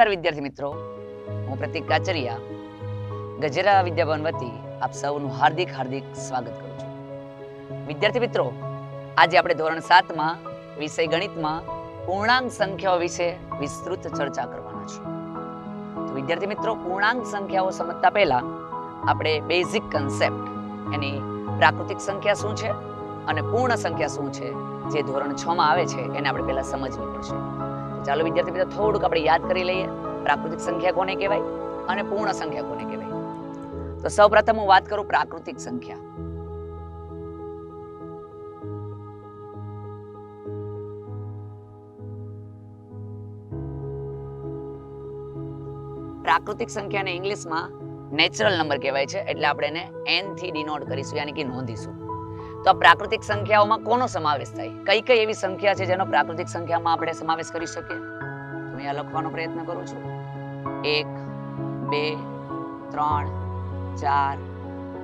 નમસ્કાર વિદ્યાર્થી મિત્રો. હું પ્રતિક કાચરિયા, ગજેરા વિદ્યાભવન વતી આપ સૌનું હાર્દિક હાર્દિક સ્વાગત કરું છું. વિદ્યાર્થી મિત્રો, આજે આપણે ધોરણ સાતમાં વિષય ગણિતમાં પૂર્ણાંક સંખ્યાઓ વિશે વિસ્તૃત ચર્ચા કરવાના છે તો વિદ્યાર્થી મિત્રો, પૂર્ણાંક સંખ્યાઓ સમજતા પહેલા આપણે બેઝિક કન્સેપ્ટ એની પ્રાકૃતિક સંખ્યા શું છે અને પૂર્ણ સંખ્યા શું છે જે ધોરણ છ માં આવે છે એને આપણે પહેલા સમજવી પડશે. ચાલો વિદ્યાર્થી મિત્રો, થોડુંક આપણે યાદ કરી લઈએ. પ્રાકૃતિક સંખ્યા કોને કહેવાય અને પૂર્ણ સંખ્યા કોને કહેવાય? તો સૌપ્રથમ હું વાત કરું પ્રાકૃતિક સંખ્યા. પ્રાકૃતિક સંખ્યાને ઇંગ્લિશમાં નેચરલ નંબર કહેવાય છે. એટલે આપણે એને એનથી ડિનોટ કરીશું, યાની કે નોંધીશું. તો આ પ્રાકૃતિક સંખ્યાઓમાં કોનો સમાવેશ થાય? કઈ કઈ એવી સંખ્યા છે જેનો પ્રાકૃતિક સંખ્યામાં આપણે સમાવેશ કરી શકીએ? તો અહીંયા લખવાનો પ્રયત્ન કરું છું. એક, બે, ત્રણ, ચાર,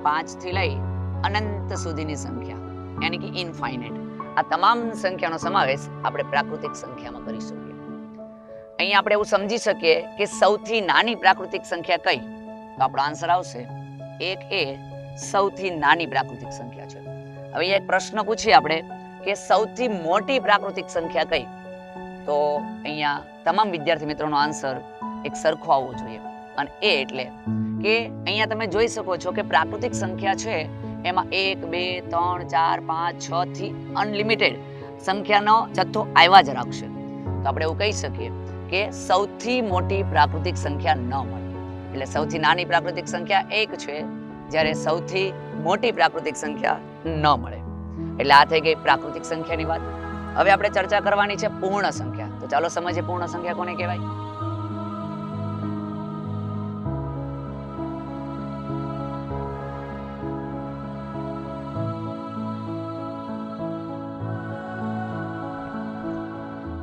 પાંચથી લઈ અનંત સુધીની સંખ્યા. યાની કે ઇનફાઇનાઇટ આ તમામ સંખ્યાનો સમાવેશ આપણે પ્રાકૃતિક સંખ્યામાં કરી શકીએ. અહીંયા આપણે એવું સમજી શકીએ કે સૌથી નાની પ્રાકૃતિક સંખ્યા કઈ? તો આપણો આન્સર આવશે, એક એ સૌથી નાની પ્રાકૃતિક સંખ્યા છે. હવે એક પ્રશ્ન પૂછીએ આપણે કે સૌથી મોટી પ્રાકૃતિક સંખ્યા કઈ? તો અહીંયા તમામ વિદ્યાર્થી મિત્રોનો આન્સર એક સરખો આવવો જોઈએ. અને એ એટલે કે અહીંયા તમે જોઈ શકો છો કે પ્રાકૃતિક સંખ્યા છે એમાં એક, બે, ત્રણ, ચાર, પાંચ, છ થી અનલિમિટેડ સંખ્યાનો જથ્થો આવ્યા જ રાખશે. તો આપણે એવું કહી શકીએ કે સૌથી મોટી પ્રાકૃતિક સંખ્યા ન મળે. એટલે સૌથી નાની પ્રાકૃતિક સંખ્યા એક છે. જ્યારે સૌથી મોટી પ્રાકૃતિક સંખ્યા ન મળે. એટલે આ થઈ ગઈ પ્રાકૃતિક સંખ્યાની વાત. હવે આપણે ચર્ચા કરવાની છે પૂર્ણ સંખ્યા. તો ચાલો સમજીએ પૂર્ણ સંખ્યા કોને કહેવાય?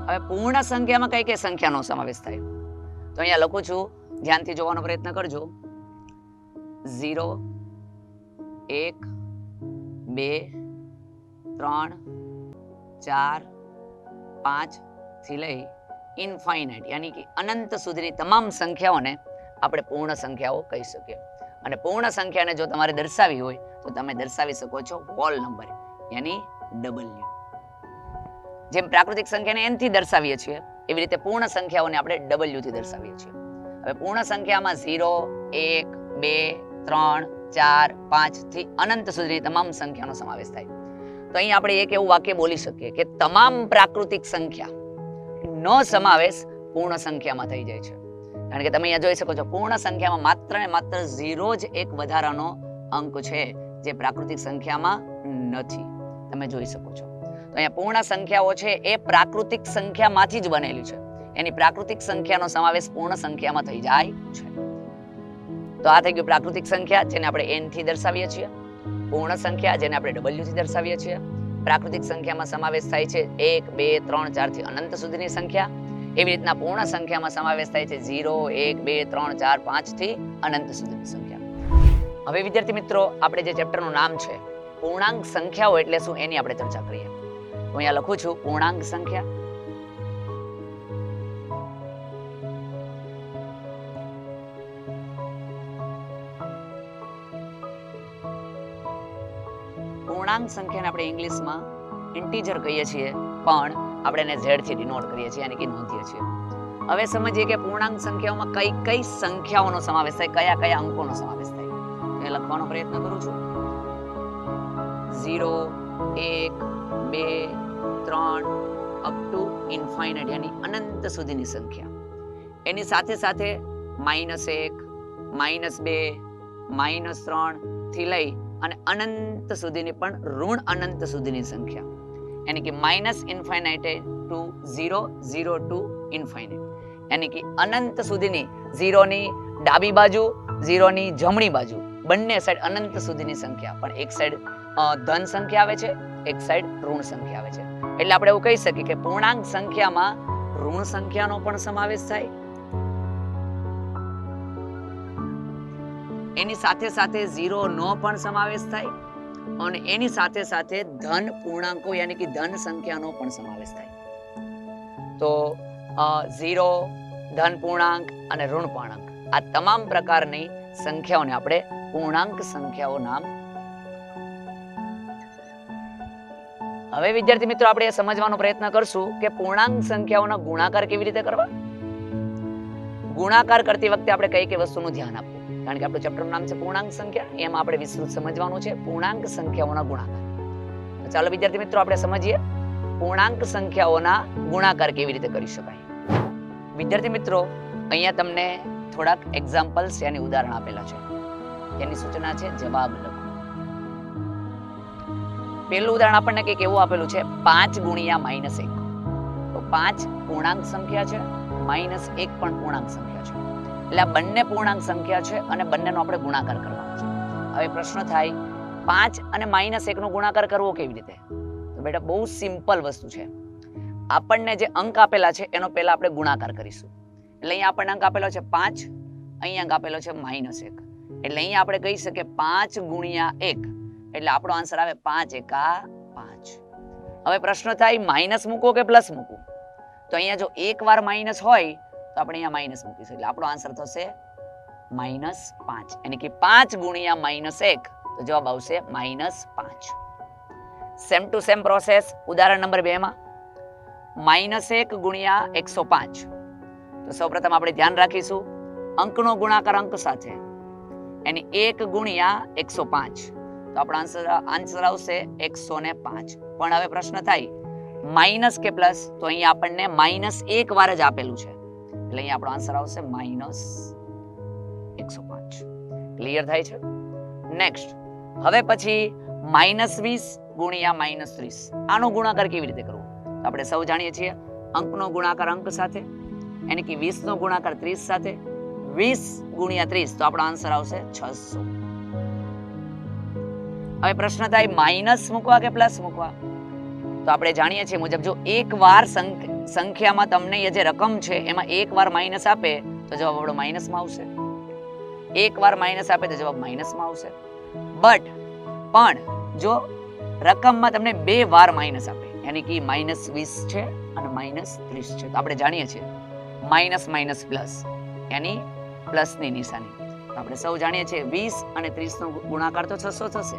હવે પૂર્ણ સંખ્યામાં કઈ કઈ સંખ્યાનો સમાવેશ થાય? તો અહીંયા લખું છું, ધ્યાનથી જોવાનો પ્રયત્ન કરજો. ઝીરો, એક બે, ત્રણ, ચાર, પાંચથી લઈ ઇનફાઇનાઇટ યાની કે અનંત સુધીની તમામ સંખ્યાઓને આપણે પૂર્ણ સંખ્યાઓ કહી શકીએ. અને પૂર્ણ સંખ્યાને જો તમારે દર્શાવી હોય, તો તમે દર્શાવી શકો છો હોલ નંબર યાની ડબલ્યુ જેમ પ્રાકૃતિક સંખ્યાને એનથી દર્શાવીએ છીએ, એવી રીતે પૂર્ણ સંખ્યાઓને આપણે ડબલ્યુથી દર્શાવીએ છીએ. હવે પૂર્ણ સંખ્યામાં ઝીરો એક, બે, ત્રણ ચાર, પાંચથી અનંત સુધી તમામ સંખ્યાનો સમાવેશ થાય. તો અહીં આપણે એક એવું વાક્ય બોલી શકીએ કે તમામ પ્રાકૃતિક સંખ્યા નો સમાવેશ પૂર્ણ સંખ્યામાં થઈ જાય છે. કારણ કે તમે અહીંયા જોઈ શકો છો, પૂર્ણ સંખ્યામાં માત્ર ને માત્ર ઝીરો જ એક વધારાનો અંક છે જે પ્રાકૃતિક સંખ્યામાં નથી. તમે જોઈ શકો છો. તો અહીંયા પૂર્ણ સંખ્યાઓ છે એ પ્રાકૃતિક સંખ્યામાંથી જ બનેલી છે. એની પ્રાકૃતિક સંખ્યાનો સમાવેશ પૂર્ણ સંખ્યામાં થઈ જાય છે. તો આ થઈ ગયું પ્રાકૃતિક સંખ્યા, જેને આપણે એનથી દર્શાવીએ છીએ. પૂર્ણ સંખ્યા, જેને આપણે ડબલ્યુ થી દર્શાવીએ છીએ. પ્રાકૃતિક સંખ્યામાં સમાવેશ થાય છે એક, બે, ત્રણ ચારથી અનંત સુધીની સંખ્યા. એવી રીતના પૂર્ણ સંખ્યામાં સમાવેશ થાય છે ઝીરો, એક, બે, ત્રણ, ચાર પાંચથી અનંત સુધીની સંખ્યા. હવે વિદ્યાર્થી મિત્રો, આપણે જે ચેપ્ટરનું નામ છે, પૂર્ણાંક સંખ્યાઓ એટલે શું એની આપણે ચર્ચા કરીએ. હું અહીંયા લખું છું, પૂર્ણાંક સંખ્યા. પૂર્ણાંક સંખ્યાને આપણે ઇંગ્લિશમાં ઇન્ટીજર કહીએ છીએ, પણ આપણે એને ઝેડથી ડિનોટ કરીએ છીએ, યાની કે નોંધીએ છીએ. હવે સમજીએ કે પૂર્ણાંક સંખ્યાઓમાં કઈ કઈ સંખ્યાઓનો સમાવેશ થાય, કયા કયા અંકોનો સમાવેશ થાય. એ લખવાનો પ્રયત્ન કરું છું. ઝીરો, એક, બે, ત્રણ અપ ટુ ઇન્ફાઇનાઇટ યાની અનંત સુધીની સંખ્યા. એની સાથે સાથે માઇનસ એક માઇનસ બે માઇનસ ત્રણથી લઈ અને અનંત સુધીની પણ ઋણ અનંત સુધીની સંખ્યા. યાની કે minus infinite to zero zero to infinite. યાની કે અનંત સુધીની ઝીરોની ડાબી બાજુ, ઝીરોની જમણી બાજુ બંને સાઈડ અનંત સુધીની સંખ્યા. પણ એક સાઈડ ધન સંખ્યા આવે છે, એક સાઈડ ઋણ સંખ્યા આવે છે. એટલે આપણે એવું કહી શકીએ કે પૂર્ણાંક સંખ્યામાં ઋણ સંખ્યાનો પણ સમાવેશ થાય એની સાથે સાથે ઝીરો નો પણ સમાવેશ થાય અને એની સાથે સાથે ધન પૂર્ણાંકો યાની કે ધન સંખ્યાનો પણ સમાવેશ થાય. તો ઝીરો, ધન પૂર્ણાંક અને ઋણ પૂર્ણાંક. આ તમામ પ્રકારની સંખ્યાઓને આપણે પૂર્ણાંક સંખ્યાઓ નામ. હવે વિદ્યાર્થી મિત્રો, આપણે સમજવાનો પ્રયત્ન કરશું કે પૂર્ણાંક સંખ્યાઓના ગુણાકાર કેવી રીતે કરવા? ગુણાકાર કરતી વખતે આપણે કઈ કઈ વસ્તુનું ધ્યાન આપવું? કારણ કે આપણું ચેપ્ટરનું નામ છે પૂર્ણાંક સંખ્યા. એમાં આપણે વિસ્તૃત સમજવાનું છે પૂર્ણાંક સંખ્યાઓના ગુણાકાર ચાલો વિદ્યાર્થી મિત્રો, આપણે સમજીએ પૂર્ણાંક સંખ્યાઓના ગુણાકાર કેવી રીતે કરી શકાય. વિદ્યાર્થી મિત્રો, અહીંયા તમને થોડાક એક્ઝામ્પલ્સ યાની ઉદાહરણ આપેલા છે. તેની સૂચના છે જવાબ લખો. પહેલું ઉદાહરણ આપણને કંઈક એવું આપેલું છે, પાંચ ગુણ્યા માઇનસ એક. તો પાંચ પૂર્ણાંક સંખ્યા છે માઇનસ એક પણ પૂર્ણાંક સંખ્યા છે. એટલે આ બંને પૂર્ણાંક સંખ્યા છે અને બંનેનો આપણે ગુણાકાર કરવાનો છે. હવે પ્રશ્ન થાય, પાંચ અને માઇનસ એકનો ગુણાકાર કરવો કેવી રીતે? તો બેટા, બહુ સિમ્પલ વસ્તુ છે. આપણને જે અંક આપેલા છે, એનો પહેલા આપણે ગુણાકાર કરીશું. એટલે અહીંયા આપણને અંક આપેલો છે પાંચ, અહીંયા અંક આપેલો છે માઇનસ એક. એટલે અહીંયા આપણે કહી શકીએ પાંચ ગુણ્યા એક. એટલે આપણો આન્સર આવે પાંચ એકા પાંચ. હવે પ્રશ્ન થાય માઇનસ મૂકો કે પ્લસ મૂકવું તો અહીંયા જો એક વાર માઇનસ હોય તો આપણે અહીંયા માઇનસ મૂકીશું. એટલે આપણો આન્સર થશે માઇનસ પાંચ. એટલે કે પાંચ ગુણ્યા માઇનસ એક. તો જવાબ આવશે માઇનસ પાંચ. સેમ ટુ સેમ પ્રોસેસ ઉદાહરણ નંબર બે માં. માઇનસ એક ગુણ્યા એકસો પાંચ. તો સૌપ્રથમ આપણે ધ્યાન રાખીશું. અંકનો ગુણાકાર અંક સાથે. એની એક ગુણ્યા એકસો પાંચ. તો આપણો આન્સર આન્સર આવશે એકસો ને પાંચ. પણ હવે પ્રશ્ન થાય. માઇનસ કે પ્લસ તો અહીંયા આપણને માઇનસ એક વાર જ આપેલું છે. એટલે અહીંયા આપણો આન્સર આવશે માઇનસ એકસો પાંચ. ક્લિયર થાય છે? નેક્સ્ટ હવે પછી માઇનસ વીસ ગુણ્યા માઇનસ ત્રીસ. આનો ગુણાકાર કેવી રીતે કરવો? તો આપણે સૌ જાણીએ છીએ અંકનો ગુણાકાર અંક સાથે એને કે વીસ નો ગુણાકાર ત્રીસ સાથે. વીસ ગુણ્યા ત્રીસ, તો આપણો આન્સર આવશે છસો. હવે પ્રશ્ન થાય માઇનસ મૂકવા કે પ્લસ મૂકવા? તો આપણે જાણીએ છીએ મુજબ જો એક વાર સંખ- સંખ્યામાં તમને એ જે રકમ છે, એમાં એક વાર માઇનસ આપે તો જવાબ આપણો માઇનસમાં આવશે. એક વાર માઇનસ આપે તો જવાબ માઇનસમાં આવશે. બટ, પણ, જો રકમમાં તમને બે વાર માઇનસ આપે, યાની કે માઇનસ વીસ છે અને માઇનસ ત્રીસ છે. તો આપણે જાણીએ છીએ. માઇનસ માઇનસ પ્લસ, યાની પ્લસની નિશાની. આપણે સૌ જાણીએ છીએ વીસ અને ત્રીસનો ગુણાકાર તો છસો થશે.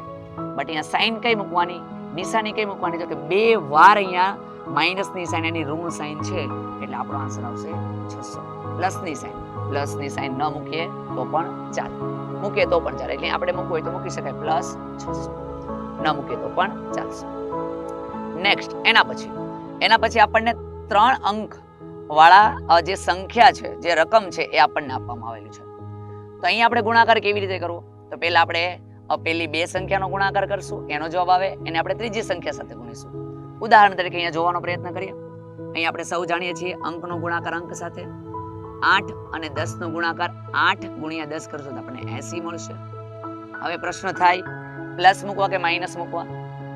બટ અહીંયા સાઇન કઈ મૂકવાની? નિશાની કઈ મૂકવાની? તો કે બે વાર અહીંયા માઇનસની સાઈન એની ઋણ સાઈન છે, એટલે આપણો આન્સર આવશે છસો. પ્લસની સાઇન. પ્લસની સાઇન ન મૂકીએ તો પણ ચાલે. મૂકીએ તો પણ ચાલે. એટલે આપણે મૂકવું હોય તો મૂકી શકાય. પ્લસ છસો. ન મૂકીએ તો પણ ચાલશે. નેક્સ્ટ એના પછી. એના પછી આપણને ત્રણ અંક વાળા જે સંખ્યા છે, જે રકમ છે, એ આપણને આપવામાં આવેલી છે. તો અહીં આપણે ગુણાકાર કેવી રીતે કરવો? તો પહેલા આપણે પેલી બે સંખ્યાનો ગુણાકાર કરશું, એનો જવાબ આવે, એને આપણે ત્રીજી સંખ્યા સાથે ગુણીશું. ઉદાહરણ તરીકે અહીંયા જોવાનો પ્રયત્ન કરીએ. અહીંયા આપણે સૌ જાણીએ છીએ અંકનો ગુણાકાર અંક સાથે. આઠ અને દસ નો ગુણાકાર આઠ ગુણ્યા દસ કરશો તો આપણને એસી મળશે. હવે પ્રશ્ન થાય, પ્લસ મૂકવા કે માઇનસ મૂકવા?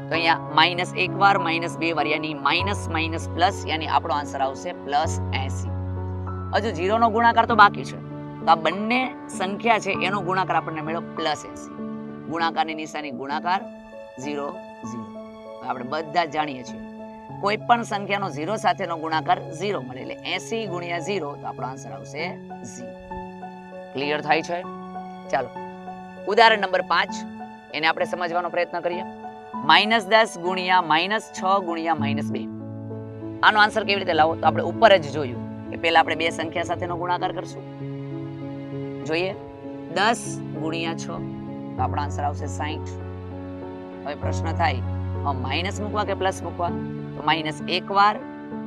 તો અહીંયા માઇનસ એક વાર, માઇનસ બે વાર, યાની માઇનસ માઇનસ પ્લસ, યાની આપણો આન્સર આવશે પ્લસ એસી. હજુ જીરો નો ગુણાકાર તો બાકી છે. તો આ બંને સંખ્યા છે, એનો ગુણાકાર આપણને મળ્યો પ્લસ એસી. ગુણાકારની નિશાની ગુણાકાર ઝીરો ઝીરો. આપણે બધા જાણીએ છીએ. કોઈ પણ સંખ્યાનો ઝીરો સાથેનો ગુણાકાર ઝીરો મળે એટલે એસી ગુણ્યા ઝીરો તો આપણો આન્સર આવશે ઝીરો ક્લિયર થાય છે? ચાલો. ઉદાહરણ નંબર પાંચ. એને આપણે સમજવાનો પ્રયત્ન કરીએ. માઇનસ દસ ગુણ્યા માઇનસ છ ગુણ્યા માઇનસ બે. આનો આન્સર કેવી રીતે લાવો? તો આપણે ઉપર જ જોયું કે પહેલા આપણે બે સંખ્યા સાથેનો ગુણાકાર કરશું. જોઈએ. દસ ગુણ્યા છ. તો આપણો આન્સર આવશે સાહીઠ હવે પ્રશ્ન થાય. માઇનસ મૂકવા કે પ્લસ મૂકવા? તો માઇનસ એક વાર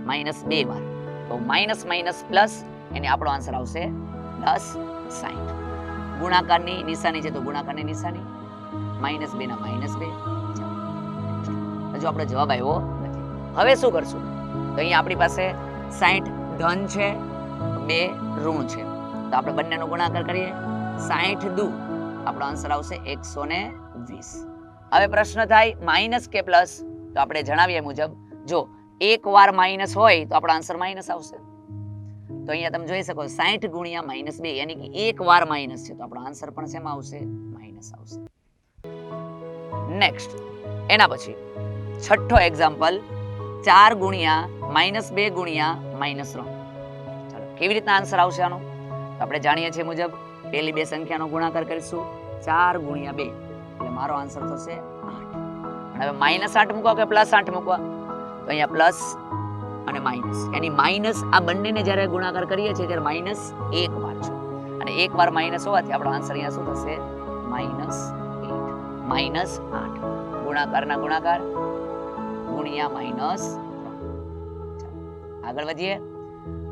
માઇનસ બે વાર. તો માઇનસ માઇનસ પ્લસ એને આપણો આન્સર આવશે પ્લસ સાહીઠ ગુણાકારની નિશાની છે તો ગુણાકારની નિશાની. માઇનસ બે ના માઇનસ બે. હજુ આપણો જવાબ આવ્યો હવે શું કરશું? તો અહીંયા આપણી પાસે સાહીઠ ધન છે, બે ઋણ છે. તો આપણે બંનેનો ગુણાકાર કરીએ. સાઈઠ દુ. આપણો આન્સર આવશે એકસો ને વીસ. હવે પ્રશ્ન થાય માઇનસ કે પ્લસ તો આપણે જણાવીએ મુજબ, જો એક વાર માઇનસ હોય, તો આપણો આન્સર માઇનસ આવશે. તો અહીંયા તમે જોઈ શકો સાઠ ગુણ્યા માઇનસ બે, યાની કે એક વાર માઇનસ છે, તો આપણો આન્સર પણ શેમાં આવશે? માઇનસ આવશે. નેક્સ્ટ એના પછી, છઠ્ઠો એક્ઝામ્પલ ચાર ગુણ્યા માઇનસ બે ગુણ્યા માઇનસ ત્રણ. ચાલો, કેવી રીતના આન્સર આવશે આનો? તો આપણે જાણીએ છીએ મુજબ, પહેલી બે સંખ્યાનો ગુણાકાર કરીશું. ચાર ગુણ્યા બે. મારો આન્સર થશે આઠ. હવે માઇનસ આઠ મૂકવા કે પ્લસ આઠ મૂકવા. તો અહીંયા પ્લસ અને માઇનસ એની માઇનસ આ બંનેને જ્યારે ગુણાકાર કરીએ છીએ, ત્યારે માઇનસ એક વાર છે. અને એક વાર માઇનસ હોવાથી આપણો આન્સર અહીંયા શું થશે? માઇનસ એટ માઇનસ આઠ. ગુણાકારના ગુણાકાર ગુણ્યા માઇનસ આગળ વધીએ.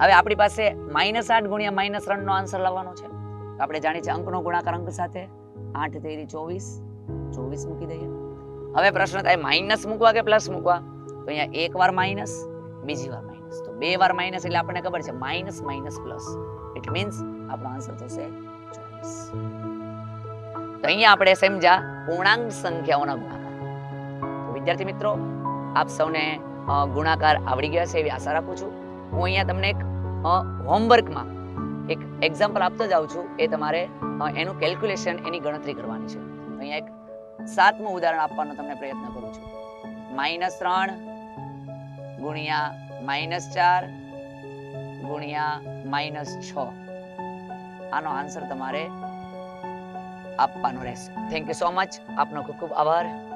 હવે આપણી પાસે માઇનસ આઠ ગુણ્યા માઇનસ ત્રણનો આન્સર લાવવાનો છે. આપણે જાણીએ છીએ અંકનો ગુણાકાર અંક સાથે આઠ તેરી ચોવીસ ચોવીસ મૂકી દઈએ. હવે પ્રશ્ન થાય માઇનસ મૂકવા કે પ્લસ મૂકવા? તો અહીંયા એક વાર માઇનસ બીજી વાર માઇનસ તો બે વાર માઇનસ એટલે આપણને ખબર છે minus minus plus it means આપણો આન્સર થશે ચોવીસ. તો અહીંયા આપણે સમજ્યા પૂર્ણાંક સંખ્યાઓના ગુણાકાર. તો વિદ્યાર્થી મિત્રો, આપ સૌને ગુણાકાર આવડી ગયા છે એવી આશા રાખું છું. હું અહીંયા તમને એક હોમવર્કમાં એક એક્ઝામ્પલ આપતો જાઉં છું. એ તમારે એનું કેલ્ક્યુલેશન એની ગણતરી કરવાની છે. અહીંયા એક સાતમું ઉદાહરણ આપવાનો તમને પ્રયત્ન કરું છું. માઇનસ ત્રણ ગુણ્યા માઇનસ ચાર ગુણ્યા માઇનસ છ. આનો આન્સર તમારે આપવાનો રહેશે. થેન્ક યુ સો મચ આપનો ખૂબ ખૂબ આભાર.